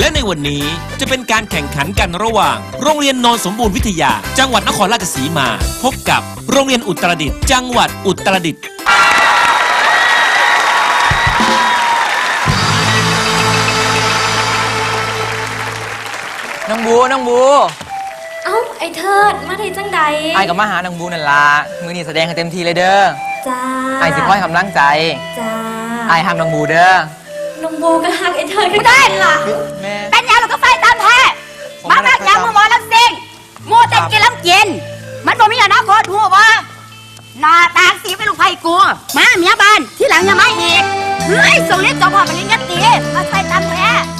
และในวันนี้จะเป็นการแข่งขันกันระหว่าง โรงเรียนโนนสมบูรณ์วิทยา จังหวัดนครราชสีมา พบกับโรงเรียนอุตรดิตถ์จังหวัดอุตรดิตถ์น้องบูน้องบูเอ้าไอ้เทิดมาได้จังใดไอ้ายกับมาหาน้องบูนั่นละมือนี่แสดงให้เต็มที่เลยเด้อจ้าไอ้ายสิคอยทำร่างใจจ้าไอ้ายห้ามน้องบูเด้อ น้องโบก็หักไอ้เทิดก็ได้ล่ะแม่ เป็นยังเราก็ไฟตามแท้ผมมาไม่ได้ตักยังไฟตามมือหมอลำซิงมูเต้นกินลำกิน มันบ่มีอนาคตหัวบ่หน้าตาสีเป็นลูกไผ่กูมาเมียบ้านที่หลังอย่ามาอีกเฮ้ยส่งเรียนจบพอปริญญาตรีมาไฟตามแท้ท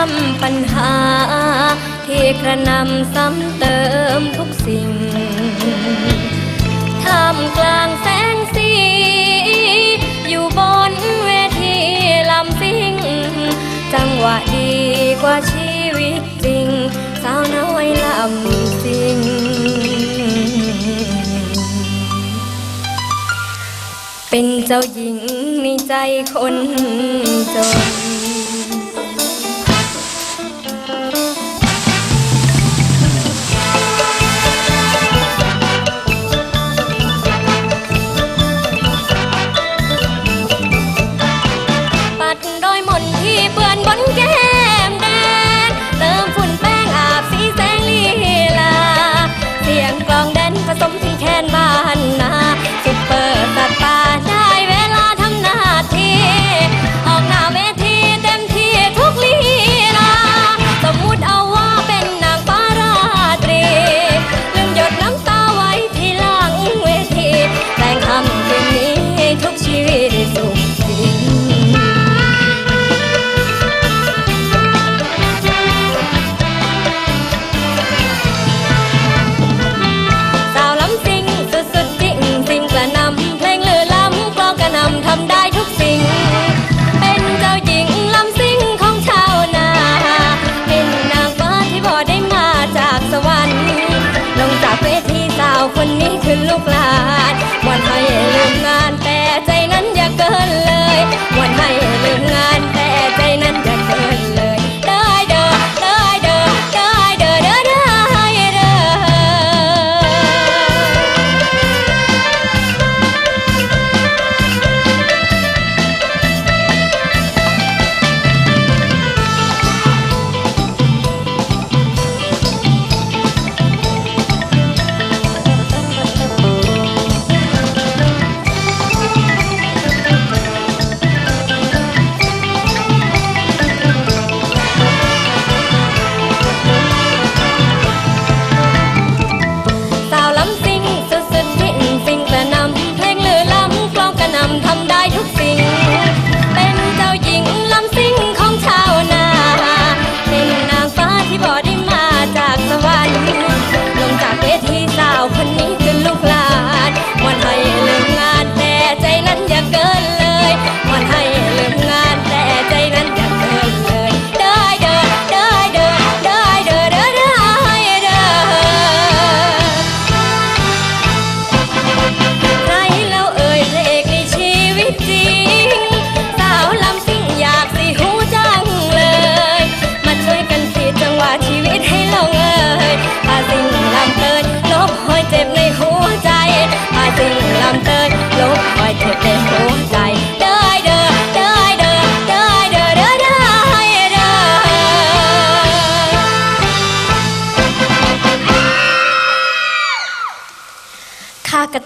ตามปัญหา ที่กระนำซ้ำเติมทุกสิ่งท่ามกลางแสงสี อยู่บนเวทีลำซิ่ง จังหวะดีกว่าชีวิตจริง สาวน้อยลำซิ่งเป็นเจ้าหญิงในใจคนจน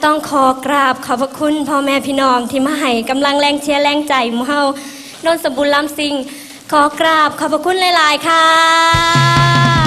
ต้องขอกราบขอบพระคุณพ่อแม่พี่น้องที่มาให้กำลังแรงเชียร์แรงใจหมู่เฮานนสมบูรณ์ลำซิงขอกราบขอบพระคุณหลาย ๆ ค่ะ